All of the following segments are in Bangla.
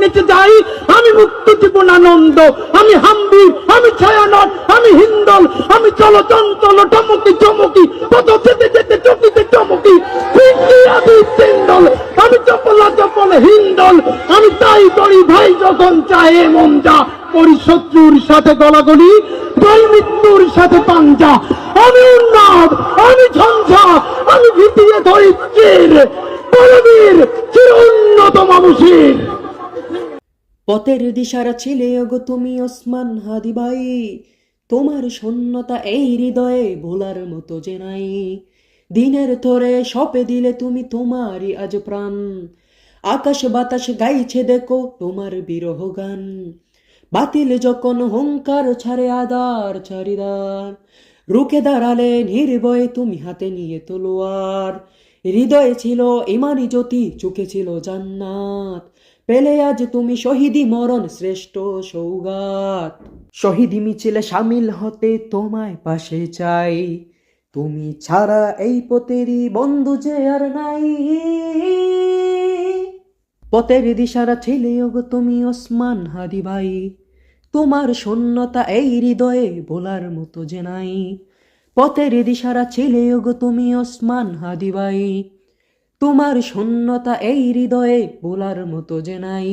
নেচে যাই। আমি মুক্ত জীবনানন্দ আমি হাম্বির আমি ছায়ানট, আমি হিন্দল, আমি চলচঞ্চল টমকি চমকি পথ যেতে যেতে চকিতে চমকি। আমি আমি চপলা চপল হিন্দল। আমি তাই করি ভাই যখন চাহে মন যা। করি শত্রুর সাথে গলাগলি দল মৃত্যুর সাথে পাঞ্জা। আমি উন্নাদ আমি ঝঞ্ঝা, আমি ভিতিয়ে ধরি চির। পরবীর, চির পথের দিশারা ছিলে, ওগো তুমি ওসমান হাদি ভাই। তোমার শূন্যতা এই হৃদয়ে ভোলার মতো যে নাই। দিনের থরে সপে দিলে তুমি তোমারই আজ প্রাণ। আকাশ বাতাস গাইছে দেখো তোমার বিরহ গান। বাতিল যখন হুঙ্কার ছাড়ে আদার চারিদার রুখে দাঁড়ালে নির্ভয়ে তুমি হাতে নিয়ে তলোয়ার। হৃদয়ে ছিল ইমানি জ্যোতি, চোখে ছিল জান্নাত। পেলে আজ তুমি শহীদি মরণ শ্রেষ্ঠ সৌগাত। শহীদি মিছিলে সামিল হতে তোমায় পাশে চাই। তুমি ছাড়া এই পথেরই বন্ধু যে আর নাই। পথের দিশারা ছিলে ওগো তুমি ওসমান হাদি ভাই। তোমার শূন্যতা এই হৃদয়ে বলার মতো যে নাই। পথের দিশারা ছিলে তুমি ওসমান হাদি ভাই, তোমার শূন্যতা এই হৃদয়ে বলার মতো যে নাই।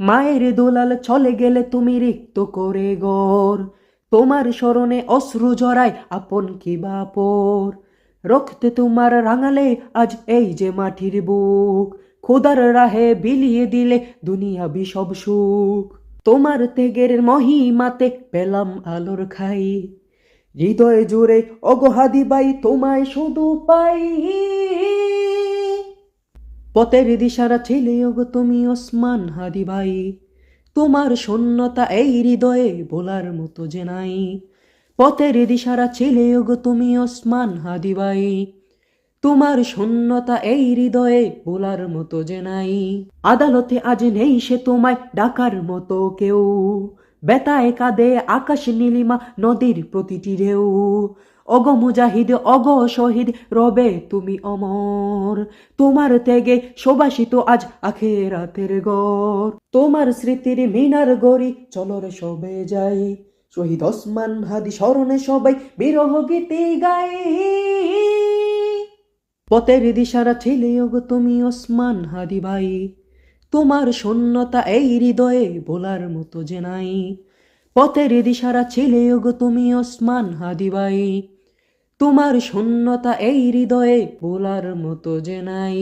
মায়ের দোলাল চলে গেলে তুমি রিক্ত করে গর, তোমার স্মরণে অশ্রু জড়ায় আপন কি বাপর। রক্তে তোমার রাঙালে আজ এই যে মাটির বুক, খোদার রাহে বিলিয়ে দিলে দুনিয়া বিষব সুখ। তোমার তেগের মহিমাতে পেলাম আলোর খাই হৃদয় জুড়ে অগহাদি বাই তোমায় শুধু পাই। পথের দিশারা ছিলে, ওগো তুমি ওসমান হাদি ভাই। তোমার শূন্যতা এই হৃদয়ে বলার মতো যে নাই। পথের দিশারা ছিলে, ওগো তুমি ওসমান হাদি ভাই। তোমার শূন্যতা এই হৃদয়ে বলার মতো যে নাই। আদালতে আজ নেই সে তোমায় ডাকার মতো কেউ। বেতায় কাঁদে আকাশ নীলিমা নদীর প্রতিটি ঢেউ। অগ মুজাহিদ অগ শহীদ, রবে তুমি অমর। তোমার ত্যাগে শোভাসিত আজ আখেরাতের গর তোমার স্মৃতির মিনার গড়ি চলরে সবে যাই। শহীদ ওসমান হাদি স্মরণে সবাই বিরহ গীতি গাই। পথের দিশারা ছিলে ওগো তুমি ওসমান হাদি ভাই। তোমার শূন্যতা এই হৃদয়ে বলার মতো যে নাই। পথের দিশারা ছিলে গো তুমি ওসমান হাদিবাই তোমার শূন্যতা এই হৃদয়ে বলার মতো যে নাই।